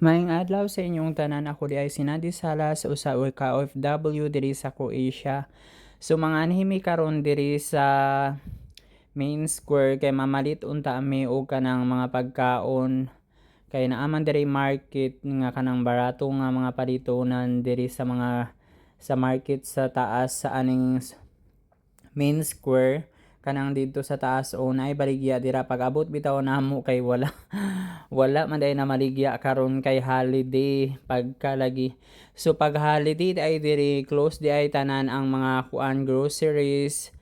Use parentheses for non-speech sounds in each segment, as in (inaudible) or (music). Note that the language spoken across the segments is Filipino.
Maayong adlaw sa inyong tanan ako di ay sinadi sala sa usa ka OFW diri sa Croatia. So mga anhimi karon diri sa main square kay mamalit unta mi og kanang mga pagkaon kay naaman diri market nga kanang barato nga mga palitonan diri sa mga sa market sa taas sa aning main square kanang dito sa taas o naay baligya dira pag abot bitaw namo kay wala. (laughs) Wala man day na maligya karon kay holiday pagkalagi so pag holiday ay diri close di ay tanan ang mga kuan groceries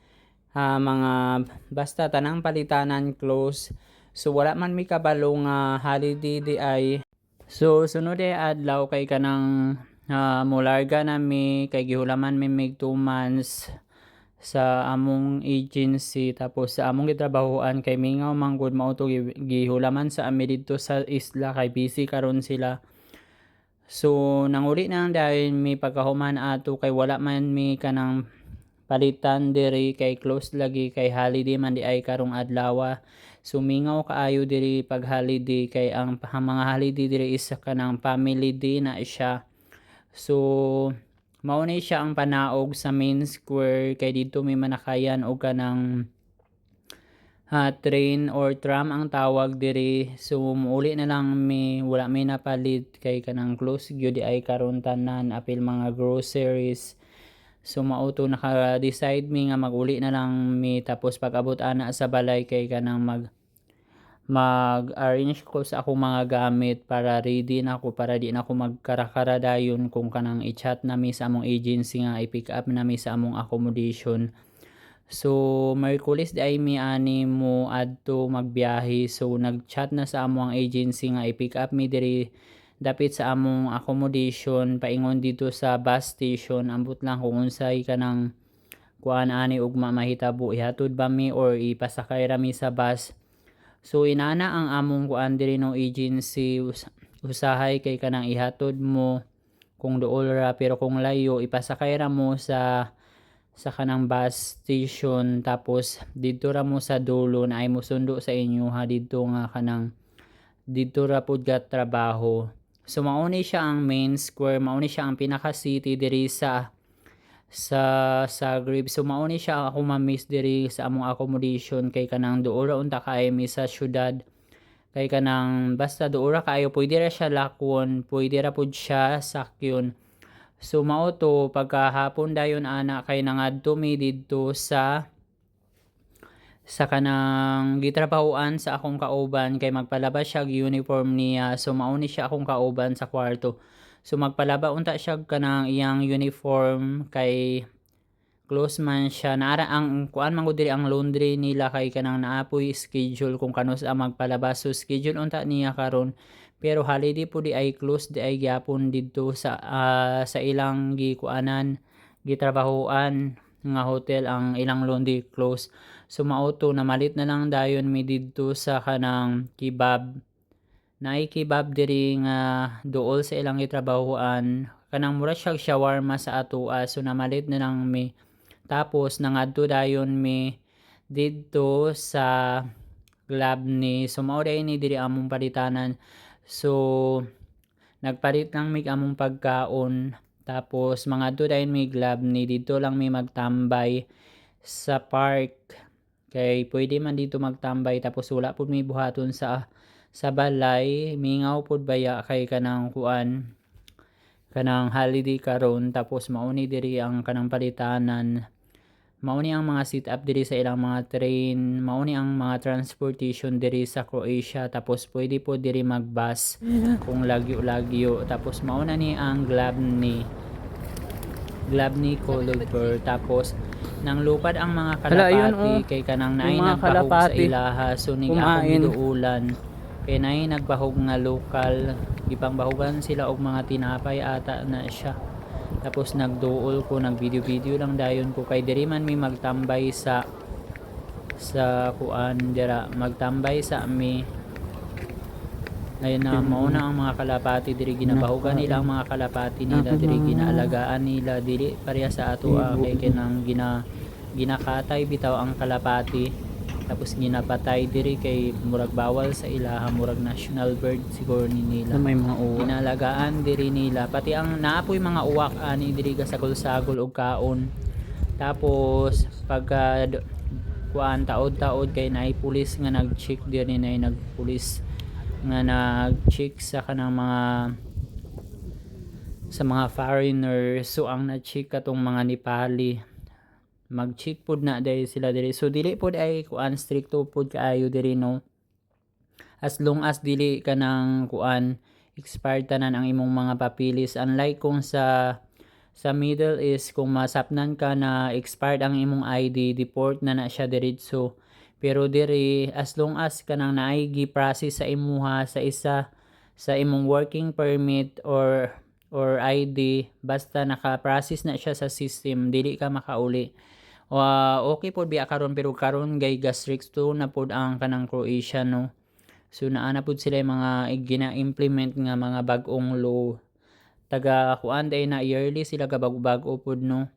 ah, mga basta tanang palitanan close. So wala man mi kabalo nga holiday di ay. So sunod ay adlaw kay kanang uh, mularga na mi kay gihulaman mi mig 2 months sa among agency tapos sa among gitrabahoan kay mingaw manggod mao to gi- gihulaman sa ami didto sa isla kay busy karon sila. So nanguli na dahil mi pagkahuman ato kay wala man mi kanang palitan diri kay close lagi kay holiday man di ay karong adlaw so mingaw kaayo diri pag holiday kay ang, ang mga holiday diri is kanang family day na siya. So mao ni siya ang panaog sa main square kay dito may manakayan og kanang ha, train or tram ang tawag diri. So muuli na lang mi wala may napalit kay kanang close. Gyud ay karon tanan apil mga groceries. So mauto naka-decide mi nga maguli na lang mi tapos pag abot ana sa balay kay kanang mag mag-arrange ko sa akong mga gamit para ready na ako para di na ako magkarakara dayon kung kanang i-chat na mi sa among agency nga i-pick up na mi sa among accommodation. So Merkulis di ay mi ani mo adto magbiyahe. So nag-chat na sa among agency nga i-pick up mi diri dapit sa among accommodation. Paingon dito sa bus station ambot lang kung unsay kanang kuan ani ug mahitabo. Ihatod ba mi or ipasakay ra mi sa bus So inana ang among kuan diri no agency us- usahay kay kanang ihatod mo kung duol ra pero kung layo ipasakay ra mo sa sa kanang bus station tapos didto ra mo sa dulo na ay mosundo sa inyo ha didto nga kanang didto ra pud trabaho. So mauni siya ang main square, mauni siya ang pinaka city diri sa sa Zagreb. So mao ni siya ako ma-miss diri sa among accommodation kay kanang duora unta kay mi sa syudad. Kay kanang basta duora kayo pwede ra siya lakwon, pwede ra pud siya sakyon. So mao to pagkahapon dayon ana kay nangadto mi didto sa sa kanang gitrabahoan sa akong kauban kay magpalabas siya uniform niya so mao ni siya akong kauban sa kwarto So magpalaba unta siya kanang iyang uniform kay close man siya. Naara ang kuan man diri ang laundry nila kay kanang naapoy schedule kung kanos ang magpalaba. So schedule unta niya karon. Pero holiday po di ay close di ay gyapon didto sa ah, sa ilang gikuanan gitrabahoan nga hotel ang ilang laundry close. So mauto na malit na lang dayon mi didto sa kanang kebab naikibab diri nga duol sa ilang gitrabahoan kanang mura siya shawarma sa atoa so namalit na lang mi. Tapos nangadto dayon mi didto sa club ni so mao ni diri among palitanan. So nagpalit lang mi among pagkaon. Tapos mga adto dayon mi club ni dito lang mi magtambay sa park. Kay pwede man dito magtambay tapos wala pud mi buhaton sa sa balay mingaw pud baya kay kanang kuan kanang holiday karon. Tapos mauni diri ang kanang palitanan. Mauni ang mga sit up diri sa ilang mga train. Mauni ang mga transportation diri sa Croatia. Tapos pwede po diri magbus kung lagyo-lagyo. Tapos mauna ni ang glab ni glab ni Colover tapos nang lupad ang mga Hala, kalapati ayun, oh. kay kanang naay sa ilaha so nig Kumain. akong naay nagbahog nga lokal. Gipangbahogan sila og mga tinapay ata na siya. Tapos nagduol ko nag video video lang dayon ko. Kay diri man mi magtambay sa sa kuan dira magtambay sa mi. Ayun na mauna ang mga kalapati diri ginabahugan nila ang mga kalapati nila diri ginaalagaan nila dili pareha sa ato ah, kay kinang gina ginakatay bitaw ang kalapati tapos ginapatay diri kay murag bawal sa ilaha murag national bird siguro ni nila. May mga uwa. inalagaan diri nila. Pati ang naapoy mga uwak ani diri ka sagol-sagol og kaon. Tapos pagka d- kuan taod-taod kay naay pulis nga nag-check diri nay nagpulis nga nag-check sa kanang mga sa mga foreigners so ang na-check katong mga Nepali mag-check pod na dahil sila diri. So dili pod ay kuan stricto pod kaayo diri no? As long as dili ka ng kuan expired tanan ang imong mga papilis. Unlike kung sa sa Middle East kung masapnan ka na expired ang imong ID deport na na siya diretso pero diri as long as kanang naay gi-process sa imuha sa isa sa imong working permit or or ID basta naka-process na siya sa system dili ka makauli wa okay pod biya karon pero karon gay gastrics to na pod ang kanang Croatia no? So naana pod sila mga gina-implement nga mga bag-ong law. Taga kuan day na yearly sila ka bag-bago pod no?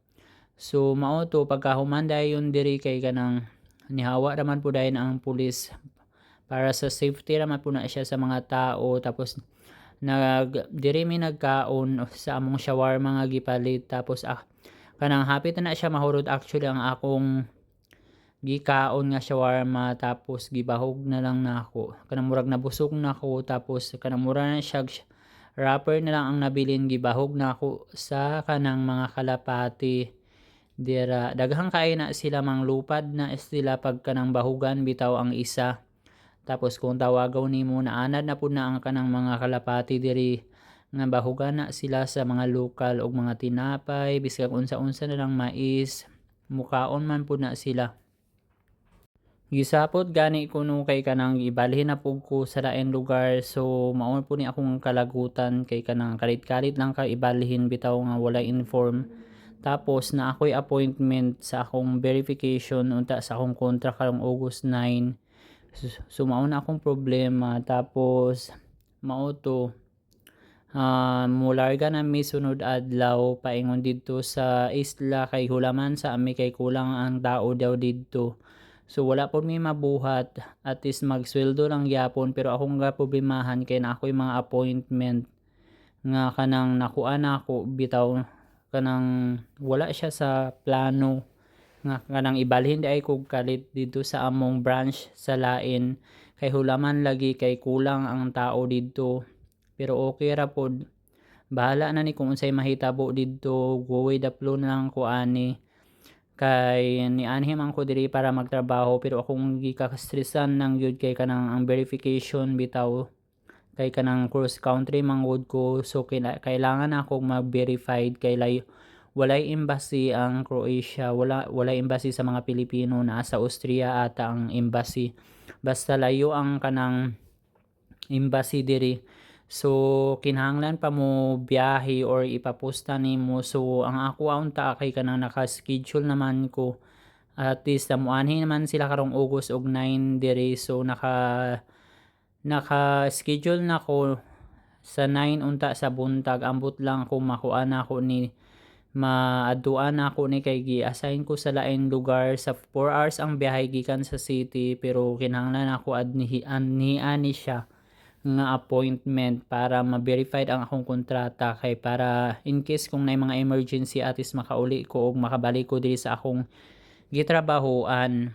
So mao to pagka humanday yun diri kay kanang nihawa raman po dayon ang pulis. Para sa safety raman po na siya sa mga tao tapos nag diri mi nagkaon sa among shawarma nga gipalit tapos ah, kanang hapit na siya mahurot actually ang akong gikaon nga shawarma tapos gibahog na lang nako kanang murag nabusog nako tapos kanang mura na siya wrapper na lang ang nabilin gibahog nako sa kanang mga kalapati. Dira daghang kay na sila mang lupad na sila pag kanang bahugan bitaw ang isa. Tapos kung tawagaw nimo na anad na pud na ang kanang mga kalapati diri nga bahugan na sila sa mga lokal og mga tinapay bisag unsa-unsa na lang mais. Mukaon man pud na sila. Gisapot gani kuno kay kanang ibalhin na pug ko sa lain lugar so mao po ni akong kalagutan kay kanang kalit-kalit lang ka ibalhin bitaw nga wala inform. Tapos na ako'y appointment sa akong verification unta sa akong contract karong August 9 so, so mao na akong problema. Tapos mao to uh, mularga na mi sunod adlaw paingon didto sa isla kay hulaman sa ami kay kulang ang tao daw didto So wala po may mabuhat. At is magsweldo lang gyapon pero akong nga problemahan kay na ako'y mga appointment nga kanang nakuha na ako bitaw kanang wala siya sa plano nga kanang ibalhin di ay kog kalit dito sa among branch sa lain. Kay hulaman lagi kay kulang ang tao dito pero okay ra pod. Bahala na ni kung unsay mahitabo dito go with the flow na lang ko ani. Kay ni anhi man ko diri para magtrabaho pero akong gikastresan nang gyud kay kanang ang verification bitaw. Kay kanang cross country manggod ko. So kina, kailangan ako mag-verified kay lay walay embassy ang Croatia. Wala walay embassy sa mga Pilipino. Na sa Austria ata ang embassy. Basta layo ang kanang embassy diri So, kinahanglan pa mo biyahe or ipaposta nimo. So, ang ako unta kay kanang naka-schedule naman ko. At least namuanhi naman sila karong August og 9 diri. So, naka naka-schedule na ko sa 9 unta sa buntag. Ambot lang ko makuha na ni maaduan na ako ni kay gi-assign ko sa lain lugar sa 4 hours ang biyahe gikan sa city pero kinahanglan ako adnihan ni siya nga appointment para ma-verified ang akong kontrata kay para in case kung nay mga emergency atis makauli ko og makabalik ko diri sa akong gitrabahoan.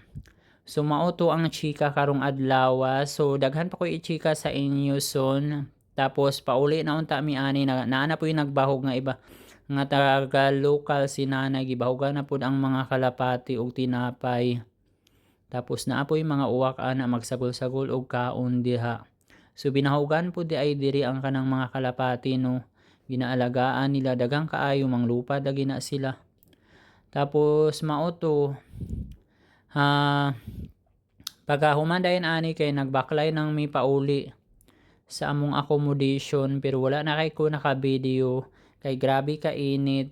So mao to ang chika karong adlaw so daghan pa ko i-chika sa inyo son. Tapos pauli na unta mi ani. Na naana po yung nagbahog nga iba. Nga taga local si nanay gibahogan na pud ang mga kalapati og tinapay. Tapos naa po yung mga uwak ana magsagol-sagol og kaon diha So binahugan po di ay diri ang kanang mga kalapati no. Ginaalagaan nila dagang kaayo mang lupa dagi na sila. Tapos mauto ha pagka humandayon ani kay nagbaklay ng may pauli sa among accommodation pero wala na kay ko naka video kay grabe ka init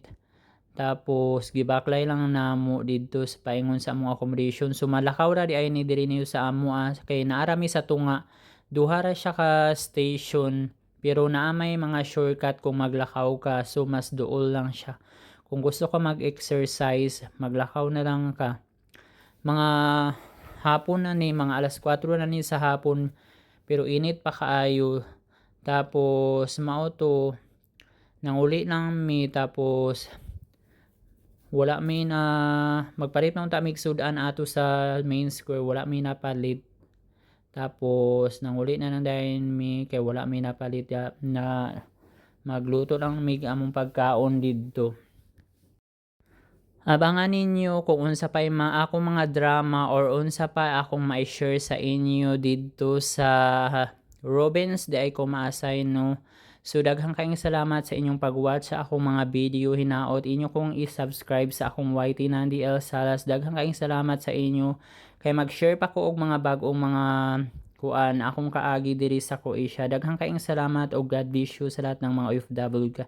tapos gibaklay lang namo didto sa paingon sa among accommodation so malakaw ra di ay ni diri niyo sa amo ah, kay naarami sa tunga duha ra siya ka station pero naa may mga shortcut kung maglakaw ka so mas duol lang siya. Kung gusto ka mag-exercise maglakaw na lang ka. Mga hapon na ni mga alas 4 na ni sa hapon pero init pa kaayo. Tapos mao to nanguli lang mi tapos wala mi na magpalit na unta mig sudan ato sa main square wala mi napalit tapos nanguli na lang dahil mi kay wala mi napalit ya- na magluto lang mig among pagkaon didto. Abangan ninyo kung unsa pa mga akong mga drama or unsa pa akong ma-share sa inyo didto sa Robins di ay ko ma-assign no. So daghang kayong salamat sa inyong pag-watch sa akong mga video hinaot inyo kong i-subscribe sa akong YT Nandi L Salas. Daghang kayong salamat sa inyo kay mag-share pa ko og mga bagong mga kuan akong kaagi diri sa Croatia. Daghang kayong salamat og God bless you sa lahat ng mga OFW ka.